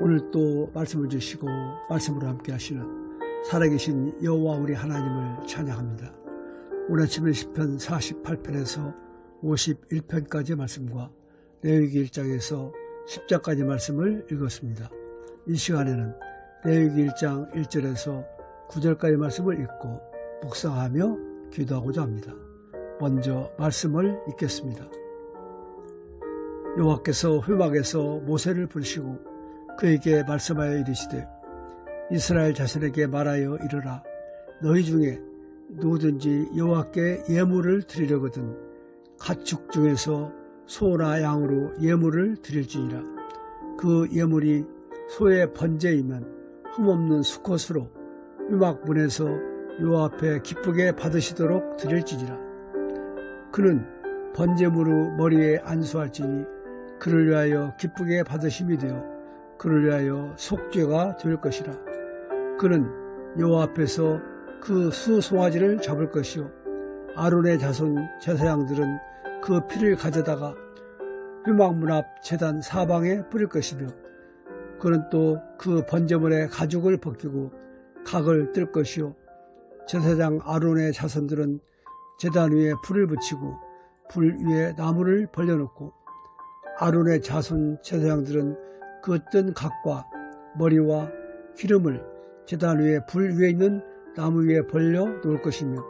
오늘 또 말씀을 주시고 말씀으로 함께 하시는 살아계신 여호와 우리 하나님을 찬양합니다. 오늘 아침에 10편 48편에서 51편까지의 말씀과 레위기 1장에서 10장까지 말씀을 읽었습니다. 이 시간에는 레위기 1장 1절에서 9절까지 말씀을 읽고 묵상하며 기도하고자 합니다. 먼저 말씀을 읽겠습니다. 여호와께서 회막에서 모세를 부르시고 그에게 말씀하여 이르시되 이스라엘 자손에게 말하여 이르라. 너희 중에 누구든지 여호와께 예물을 드리려거든 가축 중에서 소나 양으로 예물을 드릴지니라. 그 예물이 소의 번제이면 흠없는 수컷으로 유막 문에서 요 앞에 기쁘게 받으시도록 드릴지니라. 그는 번제물로 머리에 안수할지니 그를 위하여 기쁘게 받으심이 되어 그를 위하여 속죄가 될 것이라. 그는 여호와 앞에서 그 수송아지를 잡을 것이요. 아론의 자손 제사장들은 그 피를 가져다가 휴막문 앞 재단 사방에 뿌릴 것이며 그는 또 그 번제물의 가죽을 벗기고 각을 뜰 것이요. 제사장 아론의 자손들은 재단 위에 불을 붙이고 불 위에 나무를 벌려놓고 아론의 자손 제사장들은 그뜬 각과 머리와 기름을 재단 위에 불 위에 있는 나무 위에 벌려 놓을 것이며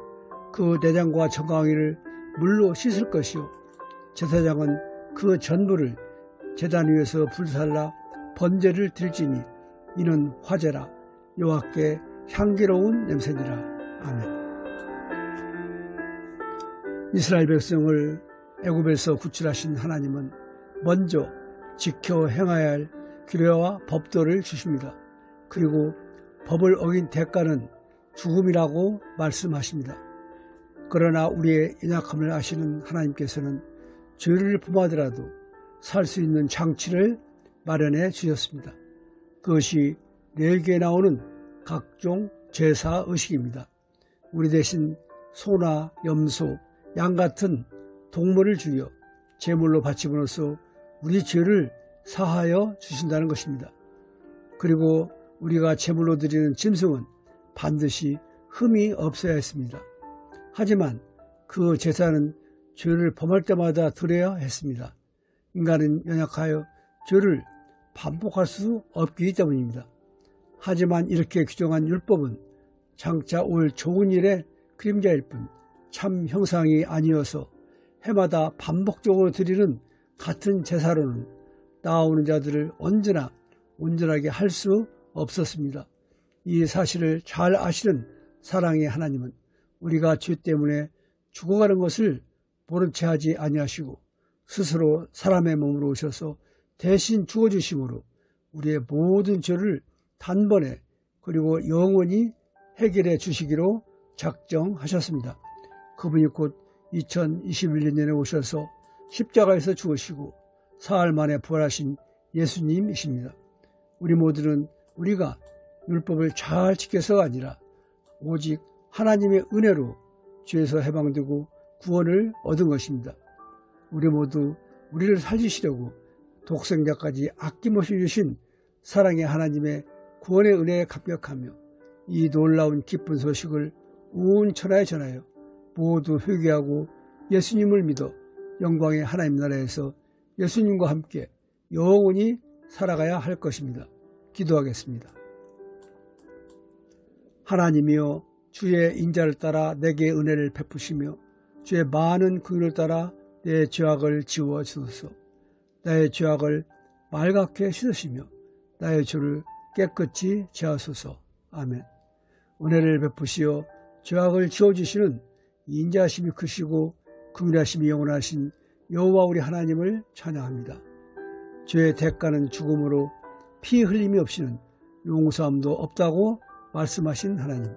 그 내장과 정강이를 물로 씻을 것이요. 제사장은 그 전부를 재단 위에서 불살라 번제를 들지니 이는 화제라. 여호와께 향기로운 냄새니라. 아멘. 이스라엘 백성을 애굽에서 구출하신 하나님은 먼저 지켜 행해야 할 규례와 법도를 주십니다. 그리고 법을 어긴 대가는 죽음이라고 말씀하십니다. 그러나 우리의 연약함을 아시는 하나님께서는 죄를 범하더라도 살 수 있는 장치를 마련해 주셨습니다. 그것이 내게 나오는 각종 제사 의식입니다. 우리 대신 소나 염소, 양 같은 동물을 죽여 제물로 바치므로써 우리 죄를 사하여 주신다는 것입니다. 그리고 우리가 제물로 드리는 짐승은 반드시 흠이 없어야 했습니다. 하지만 그 제사는 죄를 범할 때마다 드려야 했습니다. 인간은 연약하여 죄를 반복할 수 없기 때문입니다. 하지만 이렇게 규정한 율법은 장차 올 좋은 일의 그림자일 뿐 참 형상이 아니어서 해마다 반복적으로 드리는 같은 제사로는 나오는 자들을 언제나 온전하게 할 수 없었습니다. 이 사실을 잘 아시는 사랑의 하나님은 우리가 죄 때문에 죽어가는 것을 모른 채 하지 아니하시고 스스로 사람의 몸으로 오셔서 대신 죽어주심으로 우리의 모든 죄를 단번에 그리고 영원히 해결해 주시기로 작정하셨습니다. 그분이 곧 2021년에 오셔서 십자가에서 죽으시고 사흘 만에 부활하신 예수님이십니다. 우리 모두는 우리가 율법을 잘 지켜서가 아니라 오직 하나님의 은혜로 죄에서 해방되고 구원을 얻은 것입니다. 우리 모두 우리를 살리시려고 독생자까지 아낌없이 주신 사랑의 하나님의 구원의 은혜에 감격하며 이 놀라운 기쁜 소식을 온 천하에 전하여 모두 회개하고 예수님을 믿어 영광의 하나님 나라에서 예수님과 함께 영원히 살아가야 할 것입니다. 기도하겠습니다. 하나님이여 주의 인자를 따라 내게 은혜를 베푸시며 주의 많은 긍휼을 따라 내 죄악을 지워 주소서. 나의 죄악을 말갛게 씻으시며 나의 죄를 깨끗이 제하소서. 아멘. 은혜를 베푸시어 죄악을 지워주시는 인자하심이 크시고 긍휼하심이 영원하신 여호와 우리 하나님을 찬양합니다. 죄의 대가는 죽음으로 피 흘림이 없이는 용서함도 없다고 말씀하신 하나님.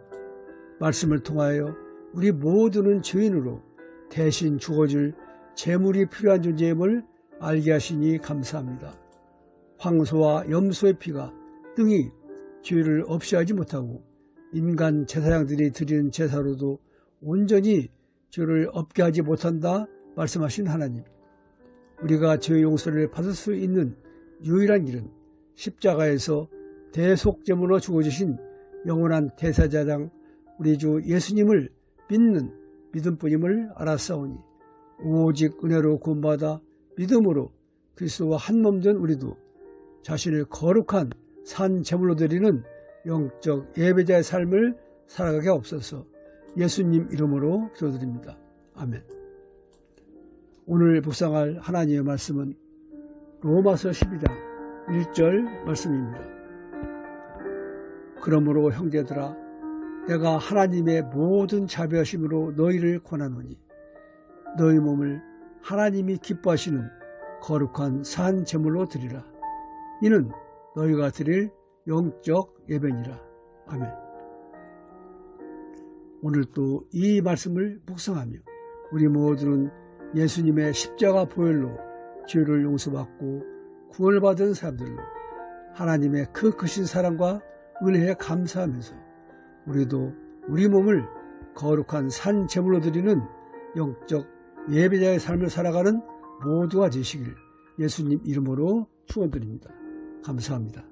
말씀을 통하여 우리 모두는 죄인으로 대신 죽어줄 재물이 필요한 존재임을 알게 하시니 감사합니다. 황소와 염소의 피가 등이 죄를 없이 하지 못하고 인간 제사장들이 드리는 제사로도 온전히 죄를 없게 하지 못한다 말씀하신 하나님. 우리가 죄 용서를 받을 수 있는 유일한 길은 십자가에서 대속제물로 죽어주신 영원한 대사자장 우리 주 예수님을 믿는 믿음뿐임을 알았사오니 오직 은혜로 구원받아 믿음으로 그리스도와 한 몸된 우리도 자신을 거룩한 산 제물로 드리는 영적 예배자의 삶을 살아가게 없어서 예수님 이름으로 기도드립니다. 아멘. 오늘 묵상할 하나님의 말씀은 로마서 12장 1절 말씀입니다. 그러므로 형제들아 내가 하나님의 모든 자비하심으로 너희를 권하노니 너희 몸을 하나님이 기뻐하시는 거룩한 산 제물로 드리라. 이는 너희가 드릴 영적 예배니라. 아멘. 오늘 또 이 말씀을 묵상하며 우리 모두는 예수님의 십자가 보혈로 죄를 용서받고 구원을 받은 사람들로 하나님의 그 크신 사랑과 은혜에 감사하면서 우리도 우리 몸을 거룩한 산 제물로 드리는 영적 예배자의 삶을 살아가는 모두가 되시길 예수님 이름으로 축원드립니다. 감사합니다.